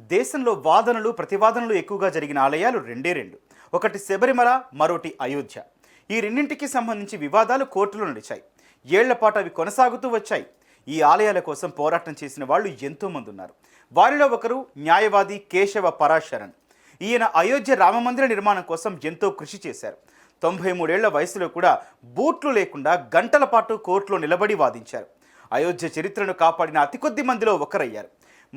దేశంలో వాదనలు ప్రతివాదనలు ఎక్కువగా జరిగిన ఆలయాలు రెండే రెండు. ఒకటి శబరిమల మరోటి అయోధ్య. ఈ రెండింటికి సంబంధించి వివాదాలు కోర్టులో నడిచాయి. ఏళ్ళపాటు అవి కొనసాగుతూ వచ్చాయి. ఈ ఆలయాల కోసం పోరాటం చేసిన వాళ్ళు ఎంతోమంది ఉన్నారు వారిలో ఒకరు న్యాయవాది కేశవ పరాశరణ్ ఈయన అయోధ్య రామమందిర నిర్మాణం కోసం ఎంతో కృషి చేశారు. తొంభై మూడేళ్ళ వయసులో కూడా బూట్లు లేకుండా గంటల పాటు కోర్టులో నిలబడి వాదించారు. అయోధ్య చరిత్రను కాపాడిన అతి కొద్ది మందిలో ఒకరయ్యారు.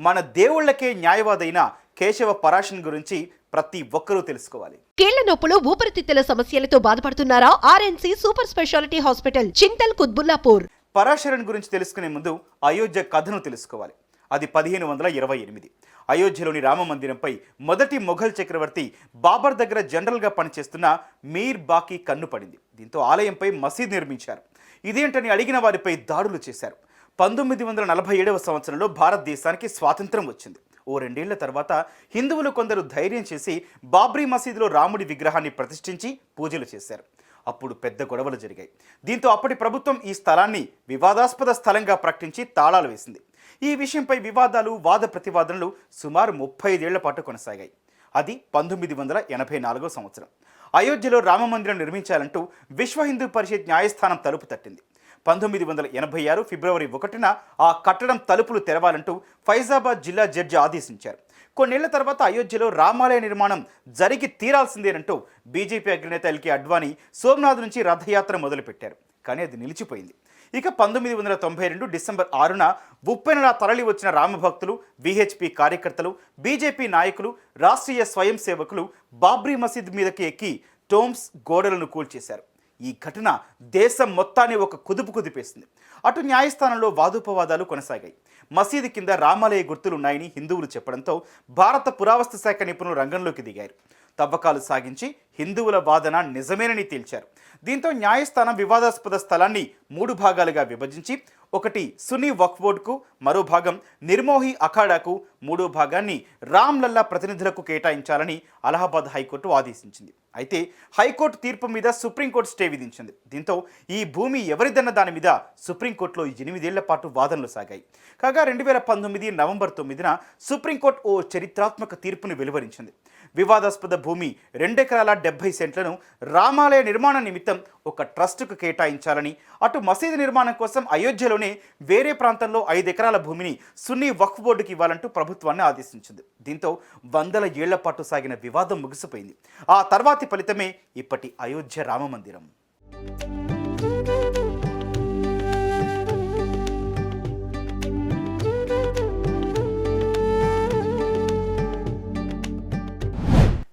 మన దేవుళ్ళకే న్యాయవాదైన కేశవ పరాశన్ గురించి ప్రతి ఒక్కరూ తెలుసుకోవాలి. కీళ్ళ నొప్పులు ఊపిరితిత్తుల సమస్యలతో బాధపడుతున్నారా? RNC super speciality hospital Chintal Quthbullapur. Parasaran గురించి తెలుసుకునే ముందు అయోధ్య కథను తెలుసుకోవాలి. అది పదిహేను వందల ఇరవై ఎనిమిది. అయోధ్యలోని రామ మందిరంపై మొదటి మొఘల్ చక్రవర్తి బాబర్ దగ్గర జనరల్గా పనిచేస్తున్న మీర్ బాకీ కన్ను పడింది. దీంతో ఆలయంపై మసీద్ నిర్మించారు. ఇదేంటని అడిగిన వారిపై దాడులు చేశారు. పంతొమ్మిది వందల నలభై ఏడవ సంవత్సరంలో భారతదేశానికి స్వాతంత్రం వచ్చింది. ఓ రెండేళ్ళ తర్వాత హిందువులు కొందరు ధైర్యం చేసి బాబ్రీ మసీదులో రాముడి విగ్రహాన్ని ప్రతిష్ఠించి పూజలు చేశారు. అప్పుడు పెద్ద గొడవలు జరిగాయి. దీంతో అప్పటి ప్రభుత్వం ఈ స్థలాన్ని వివాదాస్పద స్థలంగా ప్రకటించి తాళాలు వేసింది. ఈ విషయంపై వివాదాలు వాద ప్రతివాదనలు సుమారు ముప్పై ఐదేళ్ళ పాటు కొనసాగాయి. అది పంతొమ్మిది వందల ఎనభై నాలుగో సంవత్సరం. అయోధ్యలో రామమందిరం నిర్మించాలంటూ విశ్వ హిందూ పరిషత్ న్యాయస్థానం తలుపు తట్టింది. పంతొమ్మిది వందల ఎనభై ఆరు ఫిబ్రవరి ఒకటిన ఆ కట్టడం తలుపులు తెరవాలంటూ ఫైజాబాద్ జిల్లా జడ్జి ఆదేశించారు. కొన్నేళ్ళ తర్వాత అయోధ్యలో రామాలయ నిర్మాణం జరిగి తీరాల్సిందేనంటూ బీజేపీ అగ్రనేత ఎల్కే అడ్వాణి సోమనాథ్ నుంచి రథయాత్ర మొదలుపెట్టారు. కానీ అది నిలిచిపోయింది. ఇక పంతొమ్మిది వందల తొంభై రెండు డిసెంబర్ ఆరున ఉప్పెనలా తరలి వచ్చిన రామభక్తులు విహెచ్పి కార్యకర్తలు బీజేపీ నాయకులు రాష్ట్రీయ స్వయం సేవకులు బాబ్రీ మసీద్ మీదకి ఎక్కి టోమ్స్ గోడలను కూల్చేశారు. ఈ ఘటన దేశం మొత్తాన్ని ఒక కుదుపు కుదిపేసింది. అటు న్యాయస్థానంలో వాదోపవాదాలు కొనసాగాయి. మసీదు కింద రామాలయ గుర్తులున్నాయని హిందువులు చెప్పడంతో భారత పురావస్తు శాఖ నిపుణులు రంగంలోకి దిగారు. తవ్వకాలు సాగించి హిందువుల వాదన నిజమేనని తేల్చారు. దీంతో న్యాయస్థానం వివాదాస్పద స్థలాన్ని మూడు భాగాలుగా విభజించి ఒకటి సునీ వక్ఫ్ బోర్డుకు మరో భాగం నిర్మోహి అఖాడాకు మూడో భాగాన్ని రామ్ లల్లా ప్రతినిధులకు కేటాయించాలని అలహాబాద్ హైకోర్టు ఆదేశించింది. అయితే హైకోర్టు తీర్పు మీద సుప్రీంకోర్టు స్టే విధించింది. దీంతో ఈ భూమి ఎవరిదన్న దాని మీద సుప్రీంకోర్టులో ఎనిమిదేళ్ళ పాటు వాదనలు సాగాయి. కాగా రెండు వేల పంతొమ్మిది నవంబర్ తొమ్మిదిన సుప్రీంకోర్టు ఓ చరిత్రాత్మక తీర్పును వెలువరించింది. వివాదాస్పద భూమి రెండెకరాల డెబ్బై సెంట్లను రామాలయ నిర్మాణ నిమిత్తం ఒక ట్రస్టుకు కేటాయించాలని అటు మసీదు నిర్మాణం కోసం అయోధ్యలోనే వేరే ప్రాంతంలో ఐదు ఎకరాల భూమిని సున్నీ వక్ఫ్ బోర్డుకి ఇవ్వాలంటూ ప్రభుత్వాన్ని ఆదేశించింది. దీంతో వందల ఏళ్ళ పాటు సాగిన వివాదం ముగిసిపోయింది. ఆ తర్వాతి ఫలితమే ఇప్పటి అయోధ్య రామ మందిరం.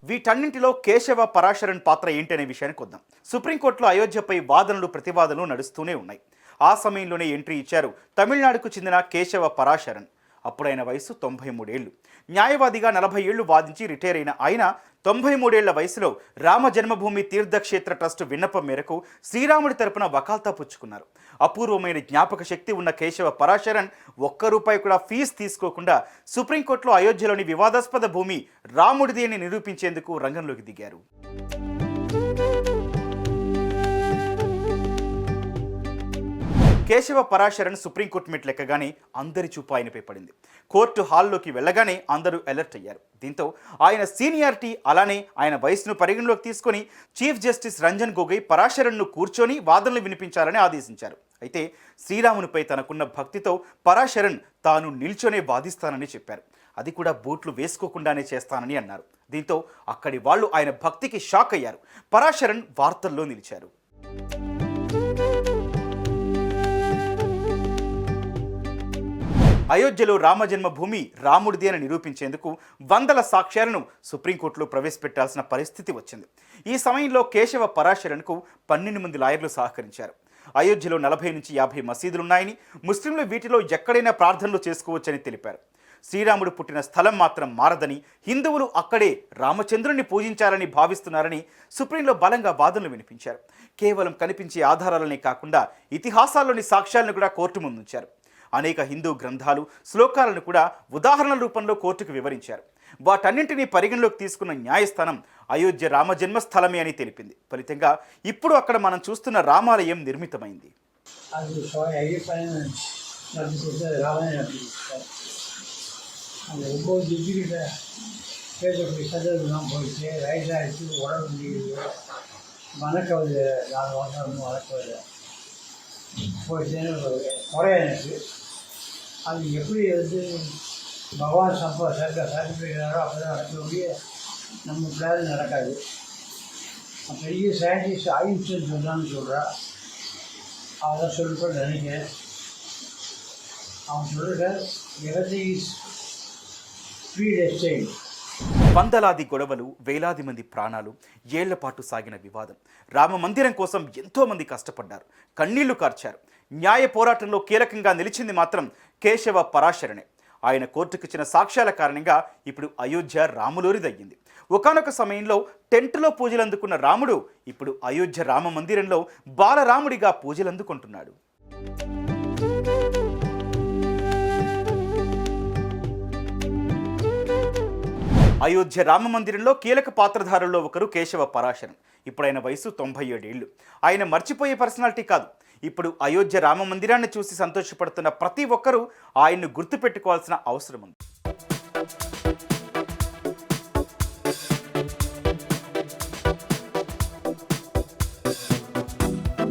వీటన్నింటిలో కేశవ పరాశరన్ పాత్ర ఏంటి అనే విషయానికి వద్దాం. సుప్రీంకోర్టులో అయోధ్యపై వాదనలు ప్రతివాదనలు నడుస్తూనే ఉన్నాయి. ఆ సమయంలోనే ఎంట్రీ ఇచ్చారు. తమిళనాడుకు చెందిన కేశవ పరాశరన్. అప్పుడైన వయసు తొంభై మూడేళ్ళు న్యాయవాదిగా నలభై ఏళ్ళు వాదించి రిటైర్ అయిన ఆయన తొంభై మూడేళ్ళ వయసులో రామ జన్మభూమి తీర్థక్షేత్ర ట్రస్ట్ విన్నపం మేరకు శ్రీరాముడి తరపున వకాల్తా పుచ్చుకున్నారు. అపూర్వమైన జ్ఞాపక శక్తి ఉన్న కేశవ పరాశరన్ ఒక్క రూపాయి కూడా ఫీజు తీసుకోకుండా సుప్రీంకోర్టులో అయోధ్యలోని వివాదాస్పద భూమి రాముడిది అని నిరూపించేందుకు రంగంలోకి దిగారు. కేశవ పరాశరన్ సుప్రీంకోర్టు మెట్లు ఎక్కగానే అందరి చూపు ఆయనపై పడింది. కోర్టు హాల్లోకి వెళ్ళగానే అందరూ అలర్ట్ అయ్యారు. దీంతో ఆయన సీనియారిటీ అలానే ఆయన వయసును పరిగణలోకి తీసుకొని చీఫ్ జస్టిస్ రంజన్ గొగోయ్ పరాశరన్ను కూర్చొని వాదనలు వినిపించాలని ఆదేశించారు. అయితే శ్రీరామునిపై తనకున్న భక్తితో పరాశరన్ తాను నిల్చొనే వాదిస్తానని చెప్పారు. అది కూడా బూట్లు వేసుకోకుండానే చేస్తానని అన్నారు. దీంతో అక్కడి వాళ్ళు ఆయన భక్తికి షాక్ అయ్యారు. పరాశరన్ వార్తల్లో నిలిచారు. అయోధ్యలో రామజన్మభూమి రాముడిది అని నిరూపించేందుకు వందల సాక్ష్యాలను సుప్రీంకోర్టులో ప్రవేశపెట్టాల్సిన పరిస్థితి వచ్చింది. ఈ సమయంలో కేశవ పరాశరణకు పన్నెండు మంది లాయర్లు సహకరించారు. అయోధ్యలో నలభై నుంచి యాభై మసీదులున్నాయని ముస్లింలు వీటిలో ఎక్కడైనా ప్రార్థనలు చేసుకోవచ్చని తెలిపారు. శ్రీరాముడు పుట్టిన స్థలం మాత్రం మారదని హిందువులు అక్కడే రామచంద్రుని పూజించాలని భావిస్తున్నారని సుప్రీంలో బలంగా వాదనలు వినిపించారు. కేవలం కనిపించే ఆధారాలనే కాకుండా ఇతిహాసాల్లోని సాక్ష్యాలను కూడా కోర్టు ముందుంచారు. అనేక హిందూ గ్రంథాలు శ్లోకాలను కూడా ఉదాహరణల రూపంలో కోర్టుకు వివరించారు. వాటన్నింటినీ పరిగణలోకి తీసుకున్న న్యాయస్థానం అయోధ్య రామ జన్మస్థలమే అని తెలిపింది. ఫలితంగా ఇప్పుడు అక్కడ మనం చూస్తున్న రామాలయం నిర్మితమైంది. అది ஒரு குறை எனக்கு அது எப்படி வந்து பகவான் சப்ப சர்க்க சர்டிஃபிகேட்டாரோ அப்போ தான் நடக்கக்கூடிய நம்ம பிளான் நடக்காது. பெரிய சயின்டிஸ்ட் ஐன்ஸ்டைன் சொன்னான்னு சொல்கிறா அதை சொல்லிட்டு நினைக்கிறேன். அவன் எதையும் இஸ் is டெஸ்டைன் వందలాది గొడవలు వేలాది మంది ప్రాణాలు ఏళ్ళపాటు సాగిన వివాదం. రామ మందిరం కోసం ఎంతోమంది కష్టపడ్డారు. కన్నీళ్ళు కార్చారు. న్యాయ పోరాటంలో కీలకంగా నిలిచింది మాత్రం కేశవ పరాశరణే ఆయన కోర్టుకిచ్చిన సాక్ష్యాల కారణంగా ఇప్పుడు అయోధ్య రాములోరిదయ్యింది. ఒకానొక సమయంలో టెంట్లో పూజలు అందుకున్న రాముడు ఇప్పుడు అయోధ్య రామ మందిరంలో బాలరాముడిగా పూజలు అందుకుంటున్నాడు. అయోధ్య రామ మందిరంలో కీలక పాత్రధారుల్లో ఒకరు కేశవ పరాశరన్. ఇప్పుడు ఆయన వయసు తొంభై ఏడేళ్ళు ఆయన మర్చిపోయే పర్సనాలిటీ కాదు. ఇప్పుడు అయోధ్య రామ మందిరాన్ని చూసి సంతోషపడుతున్న ప్రతి ఒక్కరూ ఆయన్ను గుర్తుపెట్టుకోవాల్సిన అవసరం ఉంది.